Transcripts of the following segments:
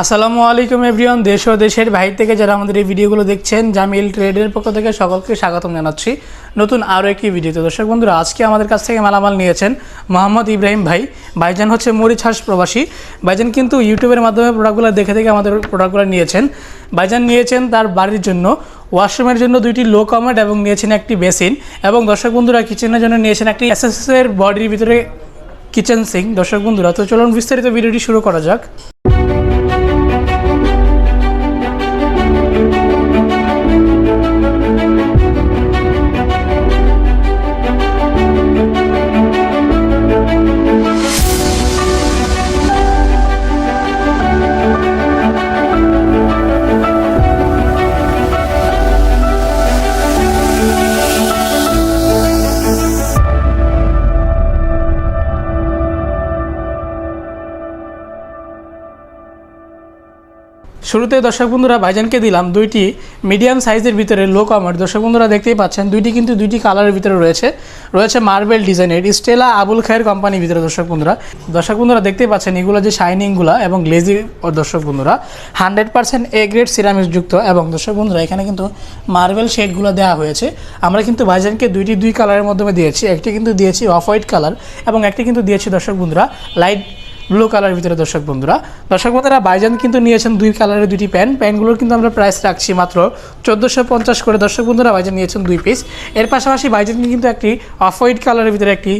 আসসালামু আলাইকুম এভরিওয়ান, দেশ ও দেশের বাইরে থেকে যারা আমাদের এই ভিডিওগুলো দেখছেন, জামিল ট্রেডের পক্ষ থেকে সকলকে স্বাগতম জানাচ্ছি। নতুন আরও একটি ভিডিওতে। দর্শক বন্ধুরা, আজকে আমাদের কাছ থেকে মালামাল নিয়েছেন মোহাম্মদ ইব্রাহিম ভাই। ভাইজান হচ্ছে মরিচ হাঁস প্রবাসী। ভাইজান কিন্তু ইউটিউবের মাধ্যমে প্রোডাক্টগুলো দেখে দেখে আমাদের প্রোডাক্টগুলো নিয়েছেন। ভাইজান নিয়েছেন তার বাড়ির জন্য, ওয়াশরুমের জন্য দুইটি লো কমেট এবং নিয়েছেন একটি বেসিন এবং দর্শক বন্ধুরা কিচেনের জন্য নিয়েছেন একটি এসএসএর বডির ভিতরে কিচেন সিং দর্শক বন্ধুরা, তো চলুন বিস্তারিত ভিডিওটি শুরু করা যাক। শুরুতে দর্শক বন্ধুরা ভাইজানকে দিলাম দুইটি মিডিয়াম সাইজের ভিতরে লো কমার দর্শক বন্ধুরা দেখতেই পাচ্ছেন, দুইটি কিন্তু দুইটি কালারের ভিতরে রয়েছে। রয়েছে মার্বেল ডিজাইনের স্টেলা আবুল খায়ের কোম্পানির ভিতরে দর্শক বন্ধুরা। দর্শক বন্ধুরা দেখতেই পাচ্ছেন, এগুলো যে শাইনিংগুলো এবং গ্লেজি দর্শক বন্ধুরা hundred percent A grade ceramics যুক্ত এবং দর্শক বন্ধুরা, এখানে কিন্তু মার্বেল শেডগুলো দেওয়া হয়েছে। আমরা কিন্তু ভাইজানকে দুইটি দুই কালারের মাধ্যমে দিয়েছি, একটি কিন্তু দিয়েছি অফ হোয়াইট কালার এবং একটি কিন্তু দিয়েছি দর্শক বন্ধুরা লাইট ব্লু কালারের ভিতরে দর্শক বন্ধুরা। দর্শক বন্ধুরা, বাইজান কিন্তু নিয়েছেন দুই কালারের দুটি প্যান্ট। প্যান্টগুলোর কিন্তু আমরা প্রাইস রাখছি মাত্র চোদ্দোশো পঞ্চাশ করে। দর্শক বন্ধুরা, বাইজান নিয়েছেন দুই পিস এর পাশাপাশি বাইজান কিন্তু একটি অফ হোয়াইট কালারের ভিতরে একটি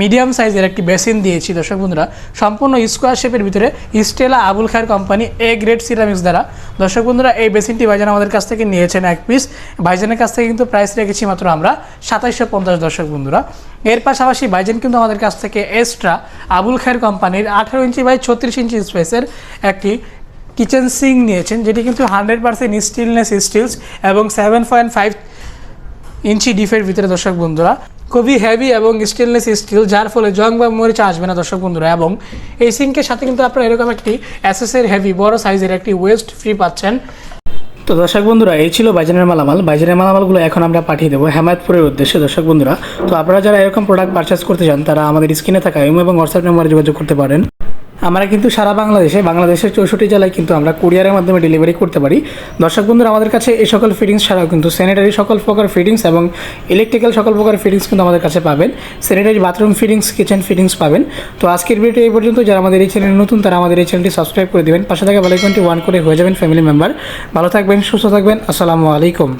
মিডিয়াম সাইজের একটি বেসিন দিয়েছি। দর্শক বন্ধুরা, সম্পূর্ণ স্কোয়ার শেপের ভিতরে Stella Abul Khair company A grade ceramics দ্বারা। দর্শক বন্ধুরা, এই বেসিনটি ভাইজান আমাদের কাছ থেকে নিয়েছেন এক পিস ভাইজানের কাছ থেকে কিন্তু প্রাইস রেখেছি মাত্র আমরা সাতাইশশো পঞ্চাশ, দর্শক বন্ধুরা। এর পাশাপাশি বাইজেন কিন্তু আমাদের কাছ থেকে এক্সট্রা আবুল খায়ের কোম্পানির আঠারো ইঞ্চি বাই ছত্রিশ ইঞ্চি স্পেসের একটি কিচেন সিং নিয়েছেন, যেটি কিন্তু হান্ড্রেড পার্সেন্ট স্টিলনেস স্টিলস এবং সেভেন পয়েন্ট ফাইভ ইঞ্চি ডিফের ভিতরে দর্শক বন্ধুরা। খুবই হেভি এবং স্টেনলেস স্টিল, যার ফলে জং বা মরিচা আসবে না দর্শক বন্ধুরা। এবং এই সিঙ্কের সাথে কিন্তু আপনারা এরকম একটি অ্যাসেসের হেভি বড় সাইজের একটি ওয়েস্ট ফ্রি পাচ্ছেন। তো দর্শক বন্ধুরা, এই ছিল বাইজানের মালামাল। বাইজানের মালামালগুলো এখন আমরা পাঠিয়ে দেবো হেমায়তপুরের উদ্দেশ্যে, দর্শক বন্ধুরা। তো আপনারা যারা এরকম প্রোডাক্ট পারচেস করতে চান, তারা আমাদের স্ক্রিনে থাকা ইমো এবং হোয়াটসঅ্যাপ নম্বরে যোগাযোগ করতে পারেন। আমরা কিন্তু সারা বাংলাদেশে, বাংলাদেশের চৌষট্টি জেলায় কিন্তু আমরা কুরিয়ারের মাধ্যমে ডেলিভারি করতে পারি। দর্শক বন্ধুরা, আমাদের কাছে এই সকল ফিটিংস ছাড়াও কিন্তু স্যানিটারি সকল প্রকার ফিটিংস এবং ইলেকট্রিক্যাল সকল প্রকার ফিটিংস কিন্তু আমাদের কাছে পাবেন। Sanitary bathroom fittings kitchen fittings পাবেন। তো আজকের ভিডিওটি এই পর্যন্ত। যারা আমাদের এই চ্যানেল নতুন, তারা আমাদের এই চ্যানেলটি সাবস্ক্রাইব করে দেবেন। পাশে থাকা বেলাইকনটি ওয়ান করে হয়ে যাবেন ফ্যামিলি মেম্বার ভালো থাকবেন, সুস্থ থাকবেন। আসসালামু আলাইকুম।